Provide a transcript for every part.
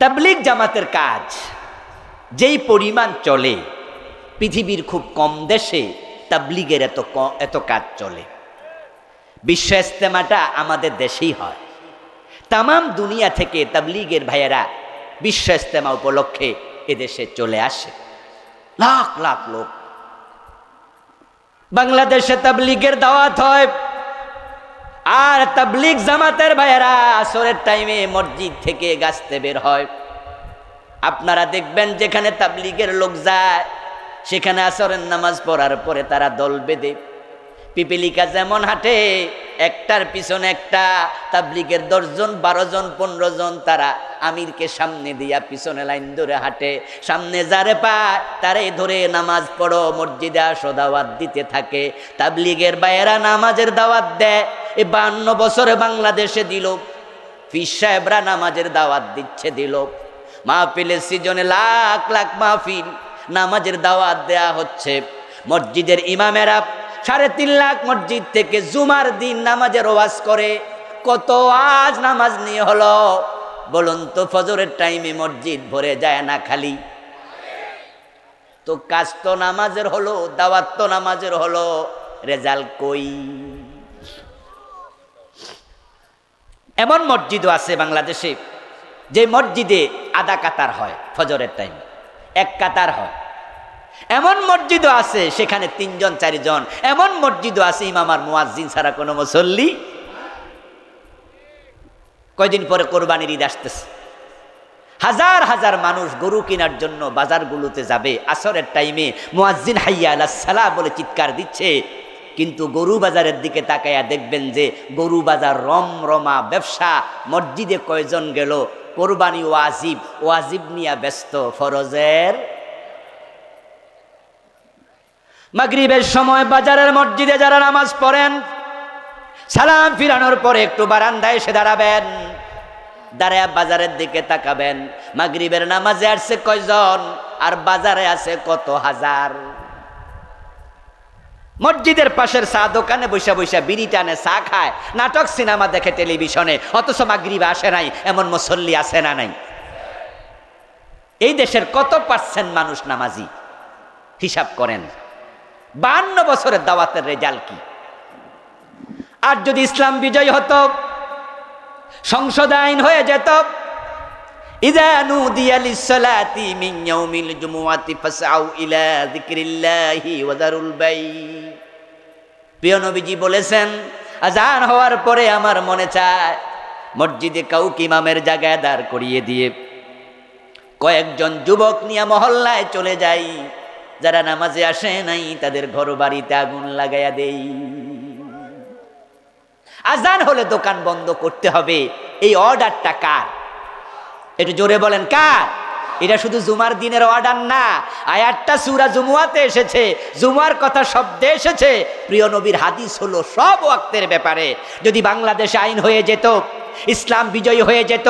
তাবলিগ জামাতের কাজ, যেই পরিমাণ চলে, পৃথিবীর খুব কম দেশে তাবলিগের এত এত কাজ চলে। বিশ্ব ইস্তেমাটা আমাদের দেশেই হয়। তাম দুনিয়া থেকে তাবলিগের ভাইয়েরা বিশ্ব ইস্তেমা উপলক্ষে এদেশে চলে আসে। লাখ লাখ লোক। বাংলাদেশে তাবলিগের দাওয়াত হয়। আর তাবলিগ জামাতের ভাইয়েরা, আসরের টাইমে মসজিদ থেকে গাছতে বের হয়। আপনারা দেখবেন যেখানে তাবলিগের লোক যায়, সেখানে আসরের নামাজ পড়ার পরে তারা দল বেঁধে। পিপিলিকা যেমন হাঁটে, একটার পিছনে একটা, তাবলিগের দশজন বারো জন পনেরো জন তারা আমিরকে সামনে দিয়া পিছনে লাইন ধরে হাঁটে। সামনে যারে পায়, তারে ধরে নামাজ পড়ো, মসজিদে আসো, দাওয়াত দিতে থাকে। তাবলিগের বাইরা নামাজের দাওয়াত দেয় এ বান্ন বছরে বাংলাদেশে দিল। ফির সাহেবরা নামাজের দাওয়াত দিচ্ছে দিল। মাহফিলের সিজনে লাখ লাখ মাহফিল নামাজের দাওয়াত দেয়া হচ্ছে। মসজিদের ইমামেরা সাড়ে তিন লাখ মসজিদ থেকে জুমার দিন নামাজের ওয়াজ করে, কত আজ নামাজ নিয়ে হলো? বলুন তো, ফজরের টাইমে মসজিদ ভরে যায় না খালি? তো কাজ তো নামাজের হলো, দাওয়াত তো নামাজের হলো, রেজাল্ট কই? এমন মসজিদও আছে বাংলাদেশে, যে মসজিদে আধা কাতার হয় ফজরের টাইম এক কাতার হয়। এমন মসজিদও আছে সেখানে তিনজন, চারজন, এমন মসজিদও আছে ইমামার মুয়াজ্জিন ছাড়া কোনো মুসল্লি। কয়দিন পরে কোরবানির ঈদ আসতেছে। হাজার হাজার মানুষ গরু কেনার জন্য বাজারগুলোতে যাবে, আসরের টাইমে মুয়াজ্জিন হাইয়া আলাহ সালা বলে চিৎকার দিচ্ছে। কিন্তু গরু বাজারের দিকে তাকাইয়া দেখবেন যে গরু বাজার রম রমা ব্যবসা। মসজিদে কয়জন গেল? কোরবানি ওয়াজিব। ওয়াজিব নিয়া ব্যস্ত। ফরজের? মাগরিবের সময় বাজারের মসজিদে যারা নামাজ পড়েন, সালাম ফিরানোর পরে একটু বারান্দায় এসে দাঁড়াবেন। দাঁড়ায় বাজারের দিকে তাকাবেন। মাগরিবের নামাজে আসছে কয়জন? আর বাজারে আছে কত হাজার? মসজিদের পাশের চা দোকানে বৈশা বৈশা বিড়ি টানে চা খায়। নাটক, সিনেমা দেখে টেলিভিশনে। অথচ মাগরিবে আসে নাই, এমন মুসল্লি আসে না নাই। এই দেশের কত পার্সেন্ট মানুষ নামাজি? হিসাব করেন। বান্ন বছরের দাওয়াতের রেজাল্ট কি? আর যদি ইসলাম বিজয় হতো, সংসদ আইন হয়ে যেত ইদা নুদিয়া লিসসালাতি মিন ইয়াউমিল জুমুআতি ফাসআউ ইলা যিকরিল্লাহি ওয়া যারুল বাই প্রিয় নবীজি বলেছেন, আজান হওয়ার পরে আমার মনে চায়, মসজিদে কাউকে ইমামের জায়গায় দাঁড় করিয়ে দিয়ে কয়েকজন যুবক নিয়ে মহল্লায় চলে যাই, যারা নামাজে আসে নাই, তাদের ঘর বাড়িতে আগুন লাগাইয়া দেই। আজান হলে দোকান বন্ধ করতে হবে, এই অর্ডারটা কার? একটু জোরে বলেন, কার? এটা শুধু জুমার দিনের অর্ডার না আয়াতটা সুরা জুমুয়াতে এসেছে, জুমার কথা শব্দে এসেছে। প্রিয় নবীর হাদিস হলো সব ওয়াক্তের ব্যাপারে। যদি বাংলাদেশে আইন হয়ে যেত ইসলাম বিজয়ী হয়ে যেত।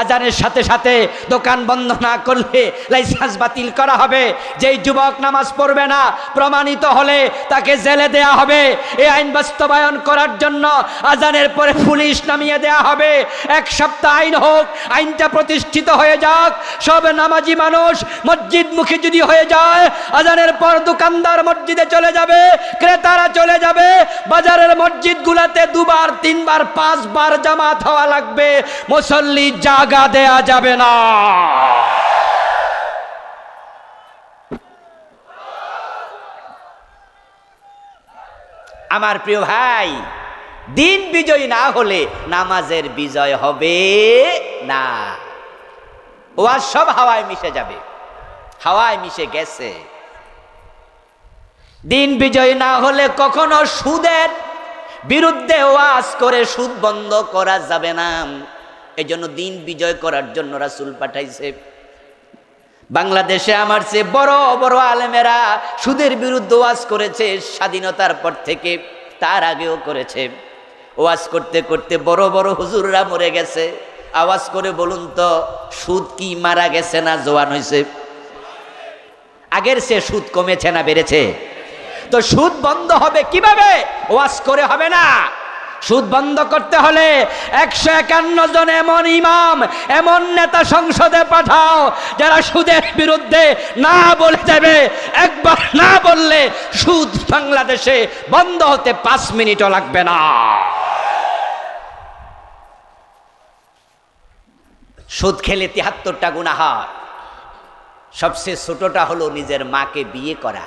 আজানের সাথে সাথে দোকান বন্ধ না করলে লাইসেন্স বাতিল করা হবে। যেই যুবক নামাজ পড়বে না, প্রমাণিত হলে তাকে জেলে দেয়া হবে। এই আইন বাস্তবায়ন করার জন্য আজানের পরে পুলিশ নামিয়ে দেয়া হবে। এক সপ্তাহ আইন হোক, আইনটা প্রতিষ্ঠিত হয়ে যাক। সব নামাজি মানুষ মসজিদমুখী যদি হয়ে যায়, আজানের পর দোকানদার মসজিদে চলে যাবে, ক্রেতারা চলে যাবে। বাজারের মসজিদগুলোতে দুবার, তিনবার, পাঁচবার জামাত হওয়া লাগবে, মুসল্লি জাগা দেয়া যাবে না। আমার প্রিয় ভাই, দিন বিজয় না হলে নামাজের বিজয় হবে না। ওয়াজ সব হাওয়ায় মিশে যাবে, হাওয়ায় মিশে গেছে। দিন বিজয় না হলে কখনো সুদের বিরুদ্ধে ওয়াজ করে সুদ বন্ধ করা যাবে না। এই জন্য দিন বিজয় করার জন্য রাসুল পাঠাইছে। বাংলাদেশে আমার চেয়ে বড় বড় আলেমেরা সুদের বিরুদ্ধে ওয়াজ করেছে, স্বাধীনতার পর থেকে তার আগেও করেছে। ওয়াজ করতে করতে বড় বড় হুজুররা মরে গেছে। আওয়াজ করে বলুন তো, সুদ কি মারা গেছে না জোয়ান হয়েছে আগের সে সুদ কমেছে না বেড়েছে? তো সুদ বন্ধ হবে কীভাবে? ওয়াজ করে হবে না। সুদ বন্ধ করতে হলে একশো একান্ন জন এমন ইমাম, এমন নেতা সংসদে পাঠাও, যারা সুদের বিরুদ্ধে না বলে দেবে একবার না বললে সুদ বাংলাদেশে বন্ধ হতে পাঁচ মিনিটও লাগবে না। সুদ খেলে তিহাত্তরটা গুণা হয়। সবচেয়ে ছোটটা হলো নিজের মাকে বিয়ে করা।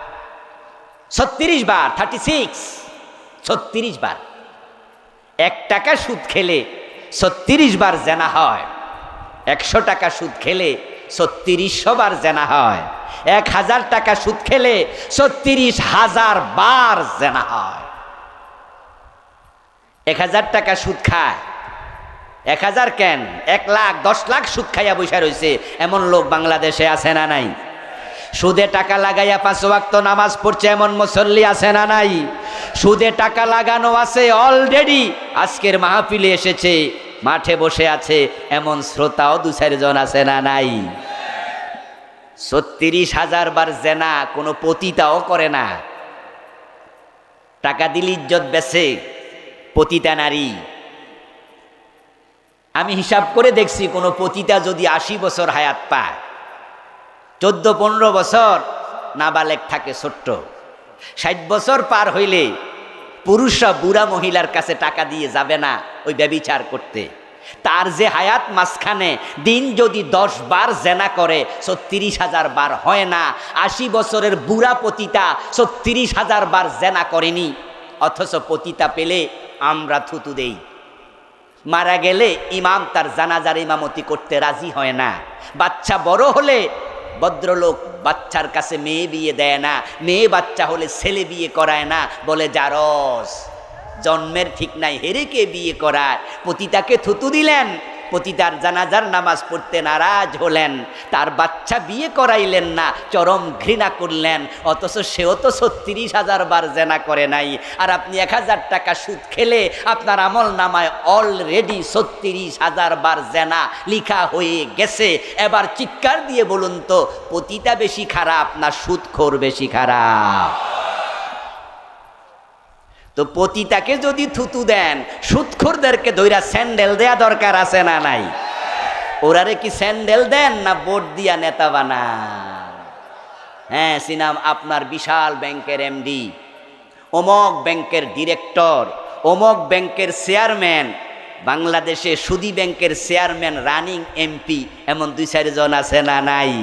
ছত্রিশ বার থার্টি সিক্স ছত্রিশ বার। এক টাকা সুদ খেলে ছত্রিশ বার জেনা হয়। একশো টাকা সুদ খেলে ছত্রিশশো বার জেনা হয়। এক হাজার টাকা সুদ খেলে ছত্রিশ হাজার বার জেনা হয়। এক হাজার টাকা সুদ খায়। এক হাজার কেন? এক লাখ, দশ লাখ সুদ খাইয়া বসে রয়েছে এমন লোক বাংলাদেশে আছে না নাই? সুদে টাকা লাগাইয়া পাঁচ ওয়াক্ত নামাজ পড়ছে, এমন মুসল্লি আছে না নাই? সুদে টাকা লাগানো আছে অলরেডি আজকের মাহফিলে এসেছে, মাঠে বসে আছে, এমন শ্রোতাও দু চারজন আছে না নাই? ছত্রিশ হাজার বার জেনা, কোনো পতিতাও করে না। টাকা দিলে ইজ্জত বেছে, পতিতা নারী। আমি হিসাব করে দেখছি, কোনো পতিতা যদি আশি বছর হায়াত পায় চোদ্দ, পনেরো বছর নাবালেক থাকে ছোট্ট। ষাট বছর পার হইলে পুরুষরা বুড়া মহিলার কাছে টাকা দিয়ে যাবে না ওই ব্যবিচার করতে। তার যে হায়াত মাঝখানে দিন যদি দশ বার জেনা করে, ছত্রিশ হাজার বার হয় না, আশি বছরের বুড়া পতিতা ছত্রিশ হাজার বার জেনা করেনি, অথচ পতিতা পেলে আমরা থুতু দেই। মারা গেলে ইমাম তার জানাজার ইমামতি করতে রাজি হয় না। বাচ্চা বড় হলে ভদ্রলোক বাচ্চার কাছে মেয়ে বিয়ে দেয় না। মেয়ে বাচ্চা হলে ছেলে বিয়ে করায় না বলে জারস। জন্মের ঠিক নাই, হেরেকে বিয়ে করায়। পতিতাকে থুতু দিলেন। পতিতার জানাজার নামাজ পড়তে নারাজ হলেন। তার বাচ্চা বিয়ে করাইলেন না, চরম ঘৃণা করলেন। অথচ সেও তো ছত্রিশ হাজার বার জেনা করে নাই। আর আপনি এক হাজার টাকা সুদ খেলে আপনার আমল নামায় অলরেডি ছত্রিশ হাজার বার জেনা লিখা হয়ে গেছে। এবার চিৎকার দিয়ে বলুন তো, পতিতা বেশি খারাপ না সুদখোর বেশি খারাপ? তো পতিতাকে যদি থুতু দেন, সুৎখোরদেরকে ধইরা স্যান্ডেল দেয়া দরকার আছে না নাই? ওরারে কি স্যান্ডেল দেন না বোর্ড দিয়া নেতা বানান? হ্যাঁ সিনাম আপনার বিশাল ব্যাংকের এমডি, অমক ব্যাংকের ডিরেক্টর, অমক ব্যাংকের চেয়ারম্যান, বাংলাদেশে সুদি ব্যাংকের চেয়ারম্যান, রানিং এমপি, এমন দুই চারজন আছে না নাই?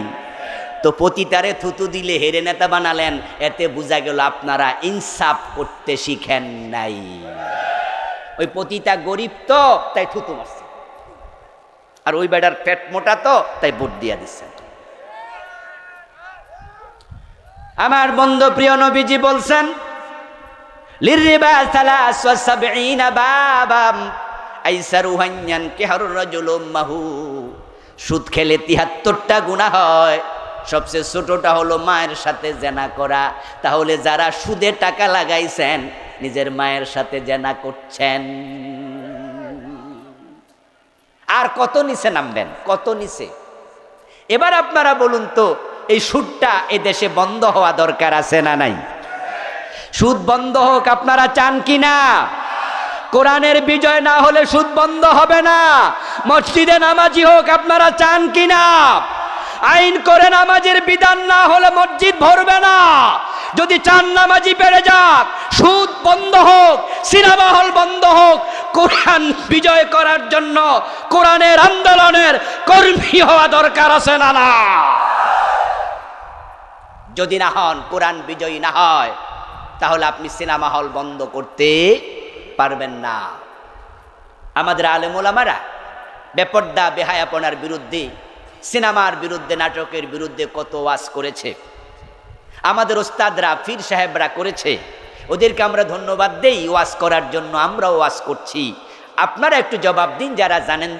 তো পতিতারে থুতু দিলে হেরে নেতা বানালেন, এতে বোঝা গেল আপনারা ইনসাফ করতে শিখেন নাই। ওই পতিতা গরিব তো, তাই থুতু মারছে। আর ওই বেটার পেট মোটা তো, তাই ভোট দিয়া দিচ্ছেন আমার বন্ধু প্রিয় নবীজি বলছেন সুদ খেলে তিহাত্তরটা গুনাহ হয়। সবচেয়ে ছোটটা হলো মায়ের সাথে জেনা করা। তাহলে যারা সুদে টাকা লাগাইছেন, নিজের মায়ের সাথে জেনা করছেন। আর কত নিচে নামবেন? কত নিচে? এবার আপনারা বলুন তো, এই সুদটা এ দেশে বন্ধ হওয়া দরকার আছে না নাই? সুদ বন্ধ হোক, আপনারা চান কি না কোরআনের বিজয় না হলে সুদ বন্ধ হবে না। মসজিদে নামাজি হোক, আপনারা চান কি না আইন করে নামাজের বিধান না হলে মসজিদ ভরবে না। যদি চান নামাজি বেড়ে যাক, সুদ বন্ধ হোক, সিনেমা হল বন্ধ হোক, কোরআন বিজয় করার জন্য কোরআনের আন্দোলনের কর্মী হওয়া দরকার আছে না না? যদি না হন, কোরআন বিজয়ী না হয়, তাহলে আপনি সিনেমা হল বন্ধ করতে পারবেন না। আমাদের আলেমোলামারা বেপর্দা, বেহায়াপনার বিরুদ্ধে সিনেমার বিরুদ্ধে, নাটকের বিরুদ্ধে কত ওয়াজ করেছে? আমাদের ওস্তাদরা ফির সাহেবরা করেছে। ওদেরকে আমরা ধন্যবাদ দেই ওয়াজ করার জন্য, আমরাও ওয়াজ করছি। আপনারা একটু জবাব দিন, যারা জানেন,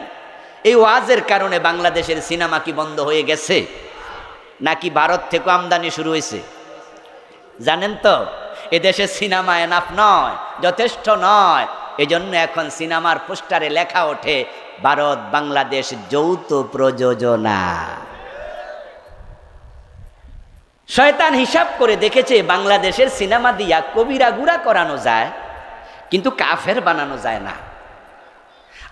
এই ওয়াজের কারণে বাংলাদেশের সিনেমা কি বন্ধ হয়ে গেছে? নাকি ভারত থেকে আমদানি শুরু হয়েছে? জানেন তো, এদেশে সিনেমা এনাফ নয়, যথেষ্ট নয়। এজন্য এখন সিনেমার পোস্টারে লেখা ওঠে ভারত বাংলাদেশ যৌথ প্রযোজনা। শয়তান হিসাব করে দেখেছে বাংলাদেশের সিনেমা দিয়া কবিরা গুড়া করানো যায়, কিন্তু কাফের বানানো যায় না।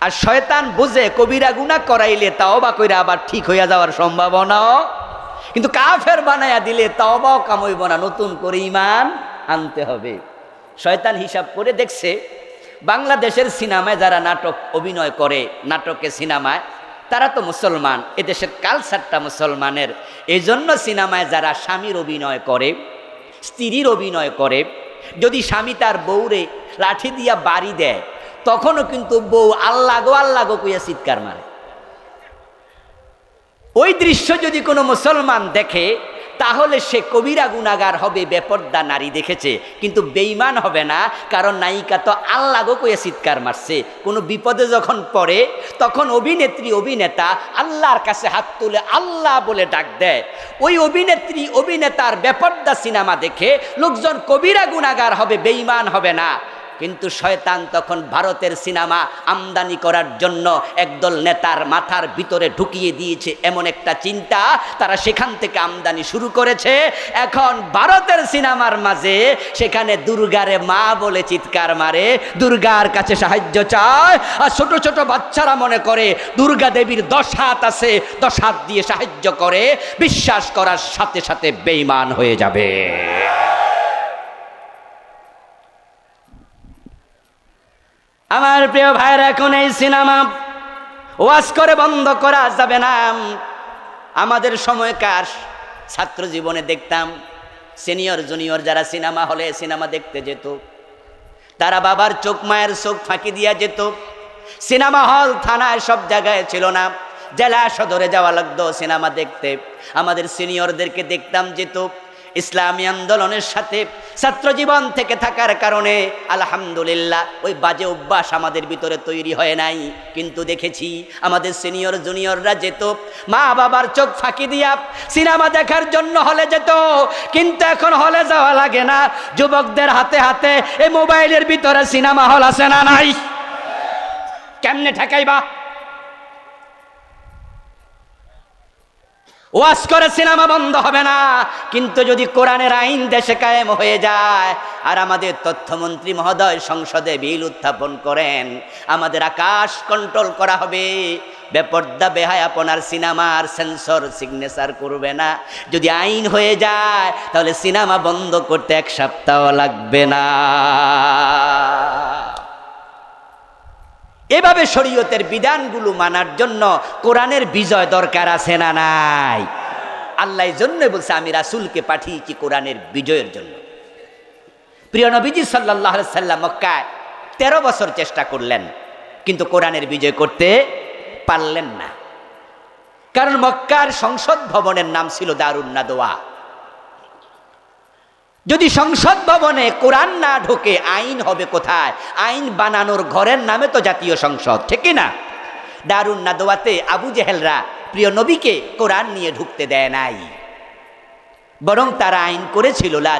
আর শয়তান বুঝে কবিরা গুণা করাইলে তাও বা কইরা আবার ঠিক হইয়া যাওয়ার সম্ভাবনাও কিন্তু কাফের বানাইয়া দিলে তাও তাওবাও কামইব না, নতুন করে ইমান আনতে হবে। শয়তান হিসাব করে দেখছে বাংলাদেশের সিনেমায় যারা নাটক অভিনয় করে, নাটকে সিনেমায়, তারা তো মুসলমান। এদেশের কালচারটা মুসলমানের। এই জন্য সিনেমায় যারা স্বামীর অভিনয় করে, স্ত্রীর অভিনয় করে, যদি স্বামী তার বউরে লাঠি দিয়া বাড়ি দেয়, তখনও কিন্তু বউ আল্লাহ গো আল্লাহ গো কইয়া চিৎকার মারে। ওই দৃশ্য যদি কোনো মুসলমান দেখে তাহলে সে কবিরা গুণাগার হবে, বেপর্দা নারী দেখেছে। কিন্তু বেইমান হবে না, কারণ নায়িকা তো আল্লাহ গো কয়ে চিৎকার মারছে। কোনো বিপদে যখন পড়ে, তখন অভিনেত্রী, অভিনেতা আল্লাহর কাছে হাত তুলে আল্লাহ বলে ডাক দেয়। ওই অভিনেত্রী, অভিনেতার বেপর্দা সিনেমা দেখে লোকজন কবিরা গুণাগার হবে বেইমান হবে না। কিন্তু শয়তান তখন ভারতের সিনেমা আমদানি করার জন্য একদল নেতার মাথার ভিতরে ঢুকিয়ে দিয়েছে এমন একটা চিন্তা। তারা সেখান থেকে আমদানি শুরু করেছে। এখন ভারতের সিনেমার মাঝে সেখানে দুর্গারে মা বলে চিৎকার মারে। দুর্গার কাছে সাহায্য চায়। আর ছোট ছোট বাচ্চারা মনে করে, দুর্গা দেবীর দশ হাত আছে, দশ হাত দিয়ে সাহায্য করে। বিশ্বাস করার সাথে সাথে বেইমান হয়ে যাবে। আমার প্রিয় ভাইয়ের, এখন এই সিনেমা ওয়াজ করে বন্ধ করা যাবে না। আমাদের সময়কার ছাত্র জীবনে দেখতাম, সিনিয়র, জুনিয়র যারা সিনেমা হলে সিনেমা দেখতে যেত, তারা বাবার চোখ, মায়ের চোখ ফাঁকি দিয়া যেত। সিনেমা হল থানায় সব জায়গায় ছিল না, জেলা সদরে যাওয়া লাগতো সিনেমা দেখতে। আমাদের সিনিয়রদেরকে দেখতাম যেত ইসলামী আন্দোলনের সাথে ছাত্র জীবন থেকে থাকার কারণে, আলহামদুলিল্লাহ, ওই বাজে অভ্যাস আমাদের ভিতরে তৈরি হয় নাই। কিন্তু দেখেছি, আমাদের সিনিয়র, জুনিয়ররা যেত মা বাবার চোখ ফাঁকি দিয়া সিনেমা দেখার জন্য হলে যেত, কিন্তু এখন হলে যাওয়া লাগে না। যুবকদের হাতে হাতে এই মোবাইলের ভিতরে সিনেমা হল আছে না নাই? কেমনে ঠেকাইবা? ওয়াজ করে সিনেমা বন্ধ হবে না। কিন্তু যদি কোরআনের আইন দেশে কায়েম হয়ে যায়, আর আমাদের তথ্যমন্ত্রী মহোদয় সংসদে বিল উত্থাপন করেন, আমাদের আকাশ কন্ট্রোল করা হবে। বেপর্দা বেহায়াপনার সিনেমার সেন্সর সিগনেচার করবে না। যদি আইন হয়ে যায়, তাহলে সিনেমা বন্ধ করতে এক সপ্তাহ লাগবে না। এভাবে শরীয়তের বিধানগুলো মানার জন্য কোরআনের বিজয় দরকার আছে না নাই? আল্লাহ জন্য বলছে, আমি রাসুলকে পাঠিয়েছি কোরআনের বিজয়ের জন্য। প্রিয় নবীজি সাল্লাহ সাল্লাম মক্কায় তেরো বছর চেষ্টা করলেন, কিন্তু কোরআনের বিজয় করতে পারলেন না। কারণ মক্কার সংসদ ভবনের নাম ছিল দারুন্নাদোয়া যদি সংসদ ভবনে কোরআন না ঢোকে, আইন হবে কোথায়? আইন বানানোর ঘরের নামে তো জাতীয় সংসদ, ঠিক না? দারুণ নাদোয়াতে আবু জেহেলরা প্রিয় নবীকে কোরআন নিয়ে ঢুকতে দেয় নাই। বরং তারা আইন করেছিল, লা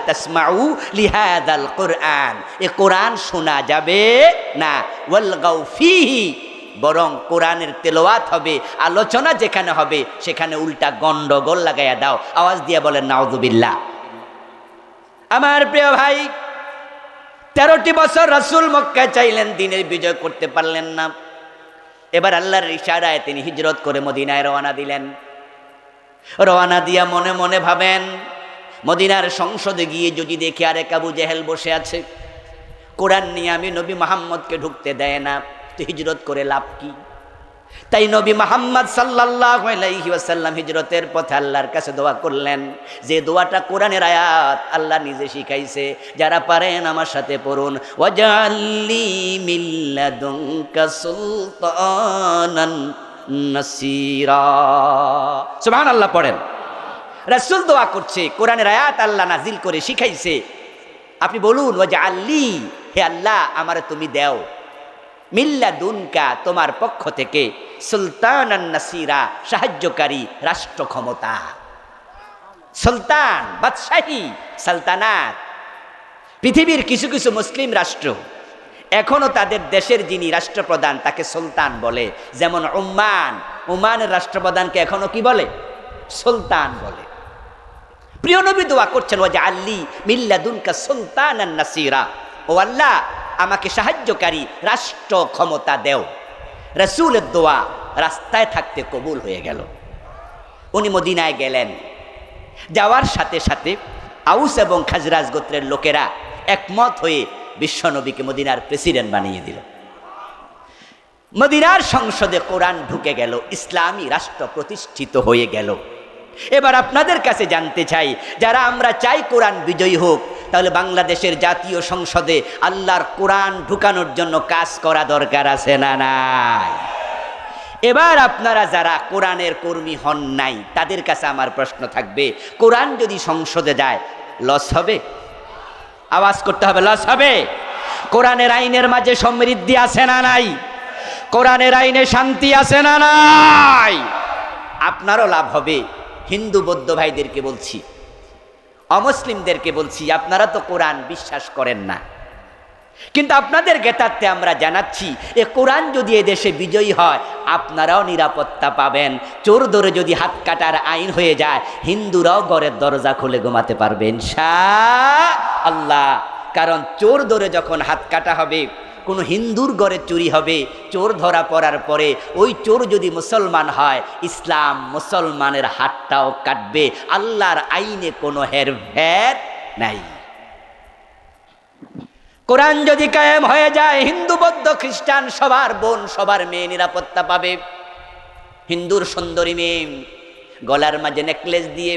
কোরআন এ কোরআন শোনা যাবে না। বরং কোরআনের তেলোয়াত হবে, আলোচনা যেখানে হবে, সেখানে উল্টা গন্ডগোল লাগাইয়া দাও। আওয়াজ দিয়ে বলেন নাউজুবিল্লাহ আমার প্রিয় ভাই, তেরোটি বছর রাসুল মক্কায় চাইলেন দিনের বিজয় করতে পারলেন না। এবার আল্লাহর ইশারায় তিনি হিজরত করে মদিনায় রওনা দিলেন। রওনা দিয়া মনে মনে ভাবেন, মদিনার সংসদে গিয়ে যদি দেখি আরেক আবু জেহেল বসে আছে, কোরআন নিয়ে আমি নবী মাহমদকে ঢুকতে দেয় না, তো হিজরত করে লাভ কি? তাই নবী মোহাম্মদ সাল্লাহ আলাইহি হিজরতের পথে আল্লাহর কাছে দোয়া করলেন। যে দোয়াটা কোরআনের আয়াত আল্লাহ নিজে শিখাইছে, যারা পারেন আমার সাথে পড়ুন। ওয়াজাল্লি মিল্লাদুনকা সুলতানান নাসিরা। সুবহানাল্লাহ পড়েন। রাসূল দোয়া করছে, কোরআনের আয়াত আল্লাহ নাজিল করে শিখাইছে। আপনি বলুন ও যে আল্লি হে আল্লাহ, আমারে তুমি দেও। মিল্লা দুনকা তোমার পক্ষ থেকে সুলতান নাসিরা সাহায্যকারী রাষ্ট্র ক্ষমতা সুলতান, বাদশাহী, সালতানাত। পৃথিবীর কিছু কিছু মুসলিম রাষ্ট্র, এখনও তাদের দেশের যিনি রাষ্ট্রপ্রধান, তাকে সুলতান বলে। যেমন উম্মান উমানের রাষ্ট্রপ্রধানকে এখনও কি বলে? সুলতান বলে। প্রিয় নবী দোয়া করছেন ও যে আল্লি মিল্লাদুনকা সুলতান নাসিরা ও আল্লাহ আমাকে সাহায্যকারী রাষ্ট্র ক্ষমতা দেও। রসুলের দোয়া রাস্তায় থাকতে কবুল হয়ে গেল। উনি মদিনায় গেলেন। যাওয়ার সাথে সাথে আউস এবং খাজরাজ গোত্রের লোকেরা একমত হয়ে বিশ্বনবীকে মদিনার প্রেসিডেন্ট বানিয়ে দিল। মদিনার সংসদে কোরআন ঢুকে গেল, ইসলামী রাষ্ট্র প্রতিষ্ঠিত হয়ে গেল। এবার আপনাদের কাছে জানতে চাই, যারা আমরা চাই কোরআন বিজয়ী হোক তাহলে বাংলাদেশের জাতীয় সংসদে আল্লাহর কোরআন ঢুকানোর জন্য কাজ করা দরকার আছে না নাই? এবার আপনারা যারা কোরআনের কর্মী হন নাই, তাদের কাছে আমার প্রশ্ন থাকবে, কোরআন যদি সংসদে যায়, লস হবে? আওয়াজ করতে হবে, লস হবে? কোরআনের আইনের মাঝে সমৃদ্ধি আছে না নাই? কোরআনের আইনে শান্তি আছে না নাই? আপনারও লাভ হবে। হিন্দু বৌদ্ধ ভাইদেরকে বলছি অমুসলিমদেরকে বলছি, আপনারা তো কোরআন বিশ্বাস করেন না। কিন্তু আপনাদের গেতার্থে আমরা জানাচ্ছি, এ কোরআন যদি এদেশে বিজয়ী হয়, আপনারাও নিরাপত্তা পাবেন। চোর ধরে যদি হাত কাটার আইন হয়ে যায়, হিন্দুরাও ঘরের দরজা খুলে ঘুমাতে পারবেন শাহ আল্লাহ। কারণ চোর ধরে যখন হাত কাটা হবে কোনো হিন্দুর ঘরে চুরি হবে, চোর ধরা পড়ার পরে ওই চোর যদি মুসলমান হয়, ইসলাম মুসলমানের হাতটাও কাটবে, আল্লাহর আইনে কোনো হেরফের নাই। কোরআন যদি কায়েম হয়ে যায়, হিন্দু, বৌদ্ধ, খ্রিস্টান, সবার বোন, সবার মেয়ে নিরাপত্তা পাবে। হিন্দুর সুন্দরী মেয়ে গলার মাঝে নেকলেস দিয়ে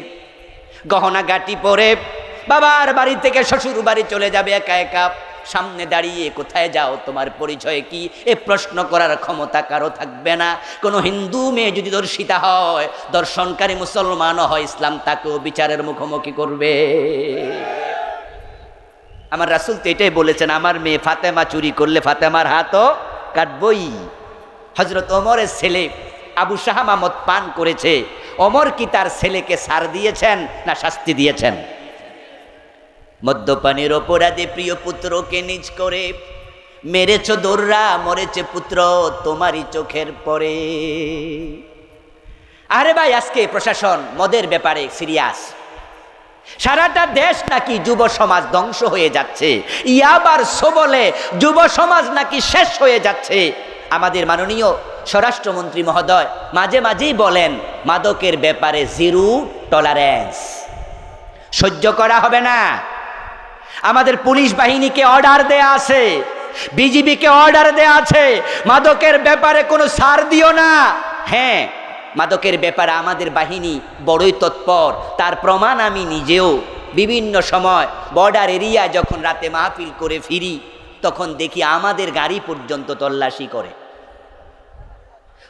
গহনা গাটি পরে বাবার বাড়ি থেকে শ্বশুর বাড়ি চলে যাবে একা একা। সামনে দাঁড়িয়ে কোথায় যাও? তোমার পরিচয় কি? এ প্রশ্ন করার ক্ষমতা কারও থাকবে না। কোনো হিন্দু মেয়ে যদি দর্শিতা হয়, দর্শনকারী মুসলমানও হয়, ইসলাম তাকেও বিচারের মুখোমুখি করবে। আমার রাসুল তো এটাই বলেছেন, আমার মেয়ে ফাতেমা চুরি করলে ফাতেমার হাতও কাটবই। হজরত ওমরের ছেলে আবু শাহ মাহমদ পান করেছে। অমর কি তার ছেলেকে সার দিয়েছেন না শাস্তি দিয়েছেন? মদ্যপানের অপরাধে প্রিয় পুত্রকে নিজ করে মেরেছ দোররা, মরেছে পুত্র তোমারই চোখের পরে। আরে ভাই, আজকে প্রশাসন মদের ব্যাপারে সিরিয়াস। সারাটা দেশ নাকি যুব সমাজ ধ্বংস হয়ে যাচ্ছে। ইয়াবার সবলে যুব সমাজ নাকি শেষ হয়ে যাচ্ছে। আমাদের মাননীয় স্বরাষ্ট্রমন্ত্রী মহোদয় মাঝে মাঝেই বলেন, মাদকের ব্যাপারে জিরো টলারেন্স। সহ্য করা হবে না। আমাদের পুলিশ বাহিনীকে অর্ডার দেয়া আছে, বিজিবিকে অর্ডার দেয়া আছে। মাদকের ব্যাপারে কোনো সার দিও না। হ্যাঁ মাদকের ব্যাপারে আমাদের বাহিনী বড়ই তৎপর। তার প্রমাণ আমি নিজেও। বিভিন্ন সময় বর্ডার এরিয়া যখন রাতে মাহফিল করে ফিরি, তখন দেখি আমাদের গাড়ি পর্যন্ত তল্লাশি করে।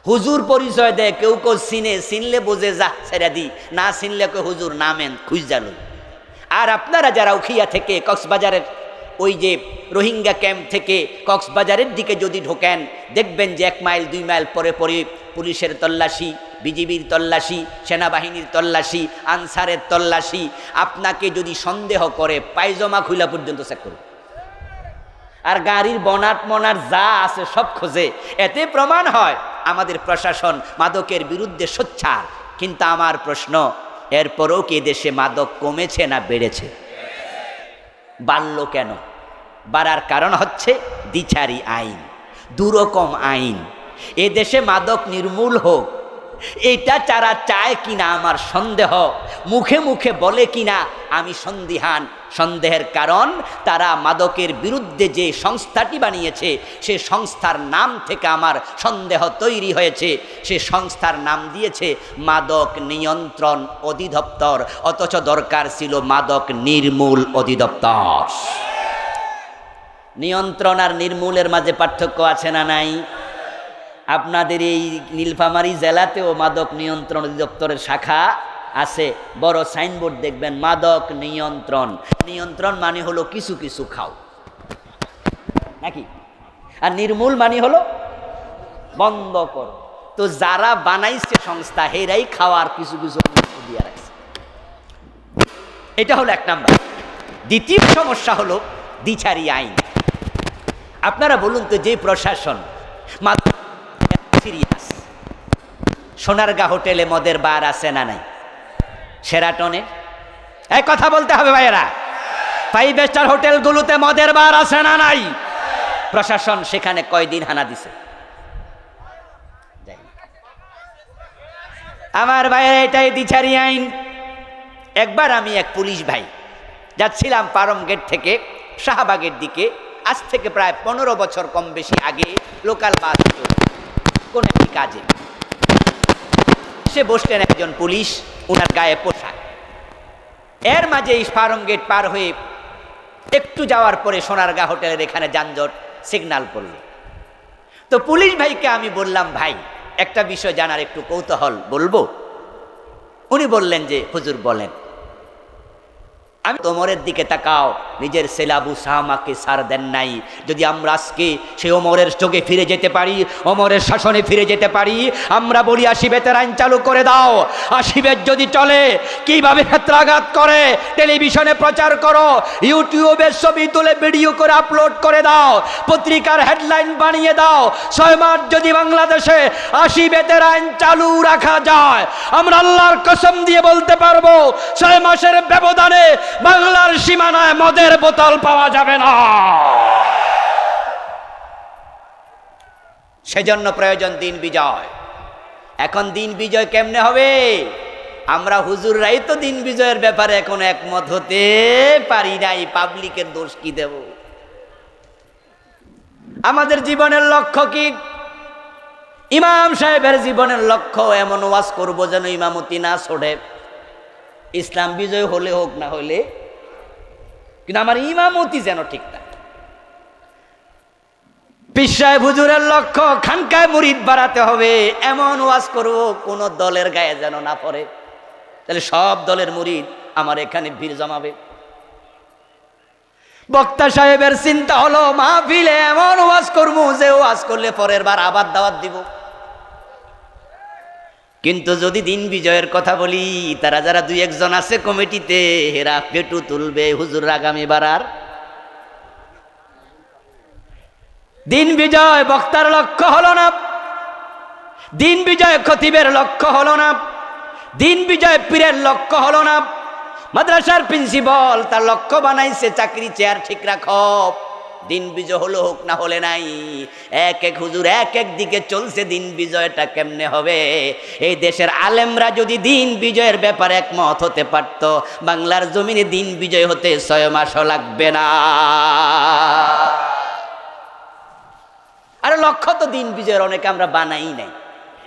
হুজুর পরিচয় দেয়, কেউ কেউ চিনে, চিনলে বোঝে যা ছেড়ে দি। না চিনলে কেউ হুজুর, নামেন খুঁজ জানুন আর আপনারা যারা উখিয়া থেকে কক্সবাজারের ওই যে রোহিঙ্গা ক্যাম্প থেকে কক্সবাজারের দিকে যদি ঢোকেন, দেখবেন যে এক মাইল, দুই মাইল পরে পরে পুলিশের তল্লাশি, বিজিবির তল্লাশি, সেনাবাহিনীর তল্লাশি, আনসারের তল্লাশি, আপনাকে যদি সন্দেহ করে, পায়জমা খুলা পর্যন্ত চেক করুন। আর গাড়ির বনাট মনার যা আছে সব খোঁজে। এতে প্রমাণ হয়, আমাদের প্রশাসন মাদকের বিরুদ্ধে সোচ্চার। কিন্তু আমার প্রশ্ন এরপরেও কি দেশে মাদক কমেছে না বেড়েছে? বাড়ল কেন? বাড়ার কারণ হচ্ছে দ্বিচারি আইন, দুরকম আইন। এ দেশে মাদক নির্মূল হোক এটা যারা চায় কিনা আমার সন্দেহ। মুখে মুখে বলে কিনা আমি সন্দিহান। সন্দেহের কারণ, তারা মাদকের বিরুদ্ধে যে সংস্থাটি বানিয়েছে, সে সংস্থার নাম থেকে আমার সন্দেহ তৈরি হয়েছে। সে সংস্থার নাম দিয়েছে মাদক নিয়ন্ত্রণ অধিদপ্তর, অথচ দরকার ছিল মাদক নির্মূল অধিদপ্তর। নিয়ন্ত্রণ আর নির্মূলের মাঝে পার্থক্য আছে না নাই? আপনাদের এই নীলফামারী জেলাতেও মাদক নিয়ন্ত্রণ অধিদপ্তরের শাখা আছে। বড় সাইনবোর্ড দেখবেন, মাদক নিয়ন্ত্রণ। নিয়ন্ত্রণ মানে হলো কিছু কিছু খাও। নাকি? আর নির্মূল মানে হলো বন্ধ করো। তো যারা বানাইছে সংস্থা, হেরাই খাওয়ার কিছু কিছু দিয়ে রাখছে। এটা হলো এক নাম্বার। দ্বিতীয় সমস্যা হলো দ্বিচারি আইন। আপনারা বলুন তো, যে প্রশাসন সিরিয়াস সোনারগা হোটেলে মদের বার আছে না নাই? সেরাটনে এই কথা বলতে হবে ভাইয়েরা। ফাইভ স্টার হোটেলগুলোতে মদের বার আছে না নাই? প্রশাসন সেখানে কয়দিন হানা দিছে? আমার ভাইয়ের এটাই দ্বিচারি আইন। একবার আমি এক পুলিশ ভাই যাচ্ছিলাম পারম গেট থেকে শাহবাগের দিকে। আজ থেকে প্রায় পনেরো বছর কম বেশি আগে লোকাল বাস চলতো, কোন একটি কাজে। সে বসলেন একজন পুলিশ ওনার গায়ে পোশাক। এর মাঝে ফার্ম গেট পার হয়ে একটু যাওয়ার পরে সোনারগা হোটেলের এখানে যানজট সিগন্যাল করল। তো পুলিশ ভাইকে আমি বললাম, ভাই, একটা বিষয় জানার একটু কৌতূহল বলব? উনি বললেন যে, হুজুর বলেন। আমি তোমরের দিকে তাকাও। নিজের সেলাবু সাহামাকে সার দেন নাই। যদি আমরা আজকে সে ওমরের চোখে ফিরে যেতে পারি, ওমরের শাসনে ফিরে যেতে পারি, আমরা বলি আশিবেতের আইন চালু করে দাও। আশিবের যদি চলে, কীভাবে ক্ষেত্রাঘাত করে? টেলিভিশনে প্রচার করো ইউটিউবের ছবি তুলে ভিডিও করে আপলোড করে দাও, পত্রিকার হেডলাইন বানিয়ে দাও। ছয় মাস যদি বাংলাদেশে আশিবেতের আইন চালু রাখা যায়, আমরা আল্লাহর কসম দিয়ে বলতে পারব, ছয় মাসের ব্যবধানে বাংলার সীমানায় মদের বোতল পাওয়া যাবে না। সেজন্য প্রয়োজন দিন বিজয়। এখন দিন বিজয় কেমনে হবে? আমরা হুজুররাই তো দিন বিজয়ের ব্যাপারে এখন একমত হতে পারি নাই, পাবলিকের দোষ কি দেব? আমাদের জীবনের লক্ষ্য কি? ইমাম সাহেবের জীবনের লক্ষ্য এমন ওয়াজ করব যেন ইমামতি না ছোড়ে। ইসলাম বিজয় হলে হোক না হলে, কিন্তু আমার ইমামতি যেন ঠিক থাকে পিসায় হুজুরের লক্ষ্য, খানকায় মুরিদ বাড়াতে হবে, এমন ওয়াজ করব, কোন দলের গায়ে যেন না পড়ে। তাহলে সব দলের মুরিদ আমার এখানে ভিড় জমাবে। বক্তা সাহেবের চিন্তা হলো, মাহফিলে এমন ওয়াজ করব যে ওয়াজ করলে পরের বার আবার দাওয়াত দিব। কিন্তু যদি দিন বিজয়ের কথা বলি, তারা যারা দুই একজন আছে কমিটিতে, হেরা পেটু তুলবে হুজুর আগামী বারার দিন বিজয় বক্তার লক্ষ্য হলো না। দিন বিজয় খতিবের লক্ষ্য হলো না। দিন বিজয় পীরের লক্ষ্য হলো না। মাদ্রাসার প্রিন্সিপাল তার লক্ষ্য বানাইছে, চাকরি চেয়ার ঠিক রাখো। দিন বিজয় হলো হোক না হলে নাই। এক এক হুজুর এক এক দিকে চলছে দিন বিজয়টা কেমনে হবে? এই দেশের আলেমরা যদি দিন বিজয়ের ব্যাপারে একমত হতে পারত, বাংলার জমিনে দিন বিজয় হতে ছয় মাসও লাগবে না। আরে লক্ষ্য তো দিন বিজয়ের অনেকে আমরা বানাই নাই।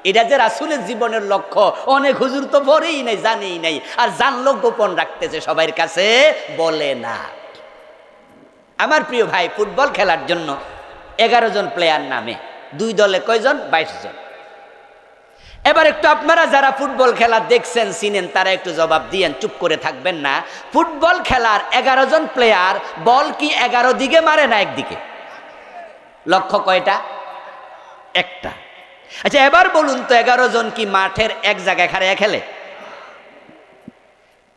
এটা যে রাসুলের জীবনের লক্ষ্য, অনেক হুজুর তো পড়েই নাই, জানেই নাই। আর জানলো গোপন রাখতেছে সবার কাছে, বলে না। আমার প্রিয় ভাই, ফুটবল খেলার জন্য এগারো জন প্লেয়ার নামে। দুই দলে কয়জন? বাইশ জন। এবার একটু আপনারা যারা ফুটবল খেলা দেখছেন, চিনেন, তারা একটু জবাব দিয়েন, চুপ করে থাকবেন না। ফুটবল খেলার এগারো জন প্লেয়ার বল কি এগারো দিকে মারে না একদিকে? লক্ষ্য কয়টা? একটা। আচ্ছা এবার বলুন তো এগারো জন কি মাঠের এক জায়গায় খাড়িয়ে খেলে?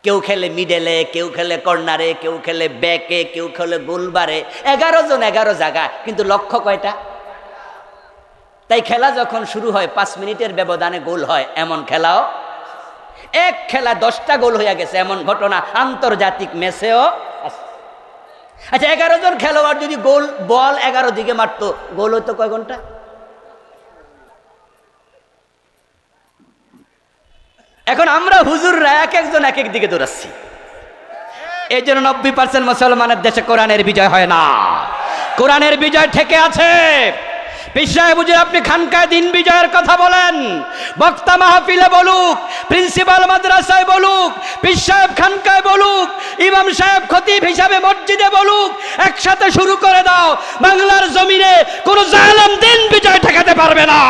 কেউ খেলে মিডেলে কেউ খেলে কর্নারে কেউ খেলে ব্যাকে কেউ খেলে গোলবারে এগারো জন এগারো জায়গা, কিন্তু লক্ষ্য কয়টা? তাই খেলা যখন শুরু হয়, পাঁচ মিনিটের ব্যবধানে গোল হয়, এমন খেলাও। এক খেলা দশটা গোল হইয়া গেছে, এমন ঘটনা, আন্তর্জাতিক ম্যাচেও। আচ্ছা এগারো জন খেলোয়াড় যদি গোল, বল এগারো দিকে মারতো, গোল হতো কয় ঘণ্টা? এখন আমরা হুজুররা এক একজন এক এক দিকে দৌড়াচ্ছি। এই জন্য নব্বই পার্সেন্ট মুসলমানের দেশে কোরআনের বিজয় হয় না। কোরআনের বিজয় ঠেকে আছে। পিসায় বুঝে আপনি খানকায় দিন বিজয়ের কথা বলেন। বক্তা মাহফিলে বলুক, প্রিন্সিপাল মাদ্রাসায় বলুক, পীর সাহেব খানকায় বলুক, ইমাম সাহেব খতিব হিসাবে মসজিদে বলুক, একসাথে শুরু করে দাও। বাংলার জমিনে কোনো জালেম দিন বিজয় ঠেকাতে পারবে না।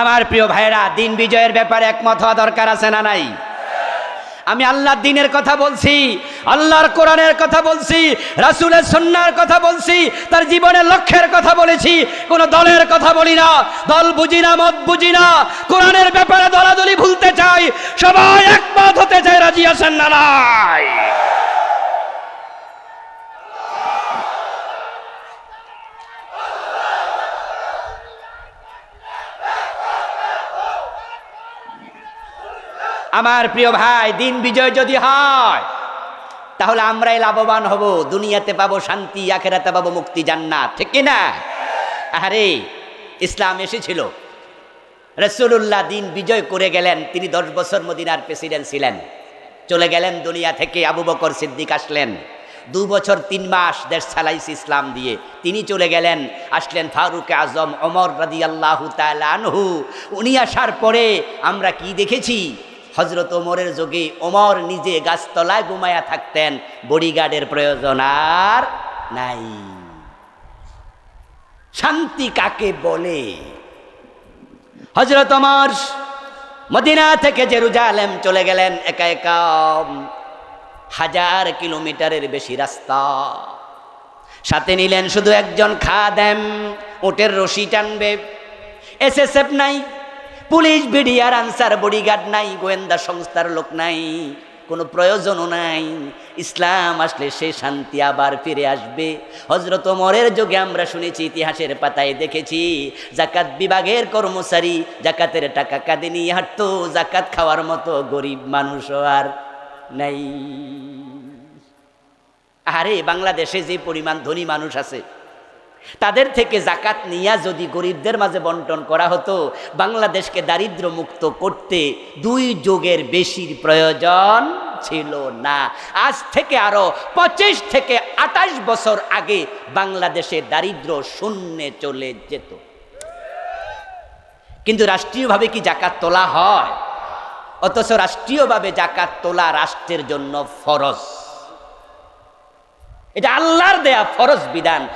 আমার প্রিয় ভাইরা দিন বিজয়ের ব্যাপারে একমত হওয়া দরকার আছে না নাই? আমি আল্লাহর দিনের কথা বলছি, আল্লাহর কোরআনের কথা বলছি, রাসূলের সন্ন্যার কথা বলছি, তার জীবনের লক্ষ্যের কথা বলেছি, কোন দলের কথা বলি না, দল বুঝি না, মত বুঝি না, কোরআনের ব্যাপারে দলাদলি ভুলতে চাই, সবাই একমত হতে চাই, রাজি আছেন না নাই? আমার প্রিয় ভাই, দিন বিজয় যদি হয়, তাহলে আমরাই লাভবান হব। দুনিয়াতে পাবো শান্তি, আখেরাতে পাবো মুক্তি, জান্নাত। ঠিক কি না? আরে ইসলাম এসেছিল। রসুল্লাহ দিন বিজয় করে গেলেন। তিনি দশ বছর মদিনার প্রেসিডেন্ট ছিলেন। চলে গেলেন দুনিয়া থেকে আবু বকর সিদ্দিক আসলেন। দু বছর তিন মাস দেশ চালাইছে ইসলাম দিয়ে। তিনি চলে গেলেন, আসলেন ফারুক আজম অমর রাদি আল্লাহ আনহু। উনি আসার পরে আমরা কি দেখেছি? হজরত ওমরের যোগে ওমর নিজে গাছতলায় ঘুমায়া থাকতেন, বডিগার্ডের প্রয়োজন আর নাই। শান্তি কাকে বলে? হজরত ওমর মদিনা থেকে জেরুজালেম চলে গেলেন, একা একা হাজার কিলোমিটারের বেশি রাস্তা। সাথে নিলেন শুধু একজন খা খাদেম ওটের রশি টানবে, এসএসএফ নাই পুলিশ বিডিআর আনসার বডিগার্ড নাই, গোয়েন্দা সংস্থার লোক নাই, কোনো প্রয়োজনও নাই। ইসলাম আসলে সে শান্তি আবার ফিরে আসবে। হজরত মরের যুগে আমরা শুনেছি, ইতিহাসের পাতায় দেখেছি জাকাত বিভাগের কর্মচারী জাকাতের টাকা কাঁদে নিয়ে হাঁটতো জাকাত খাওয়ার মতো গরিব মানুষও আর নাই। আরে, বাংলাদেশে যে পরিমাণ ধনী মানুষ আছে তাদের থেকে জাকাত নিয়া যদি গরিবদের মাঝে বন্টন করা হতো, বাংলাদেশকে দারিদ্র মুক্ত করতে দুই যুগের বেশির প্রয়োজন ছিল না। আজ থেকে আরও পঁচিশ থেকে আঠাশ বছর আগে বাংলাদেশে দারিদ্র শূন্যে চলে যেত। কিন্তু রাষ্ট্রীয়ভাবে কি জাকাত তোলা হয়? অথচ রাষ্ট্রীয়ভাবে জাকাত তোলা রাষ্ট্রের জন্য ফরজ। এটা আল্লাহর দেয়া ফরজ বিধান।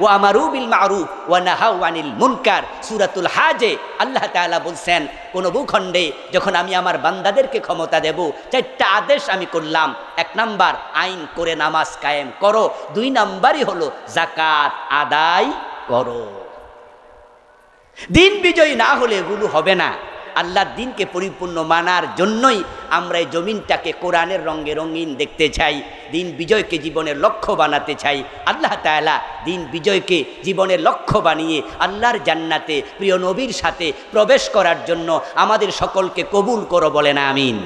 ওয়া ওয়া মুনকার। হাজে, আল্লাহ বলছেন, কোন ভূখণ্ডে যখন আমি আমার বান্দাদেরকে ক্ষমতা দেব, চারটা আদেশ আমি করলাম। এক নাম্বার, আইন করে নামাজ কায়েম করো। দুই নাম্বারই হলো জাকাত আদায় করো। দিন বিজয়ী না হলে এগুলো হবে না। আল্লাহর দিনকে পরিপূর্ণ মানার জন্যই আমরা এই জমিনটাকে কোরআনের রঙে রঙিন দেখতে চাই, দিন বিজয়কে জীবনের লক্ষ্য বানাতে চাই। আল্লাহ তালা দিন বিজয়কে জীবনের লক্ষ্য বানিয়ে আল্লাহর জান্নাতে প্রিয় নবীর সাথে প্রবেশ করার জন্য আমাদের সকলকে কবুল করো বলেন, আমিন।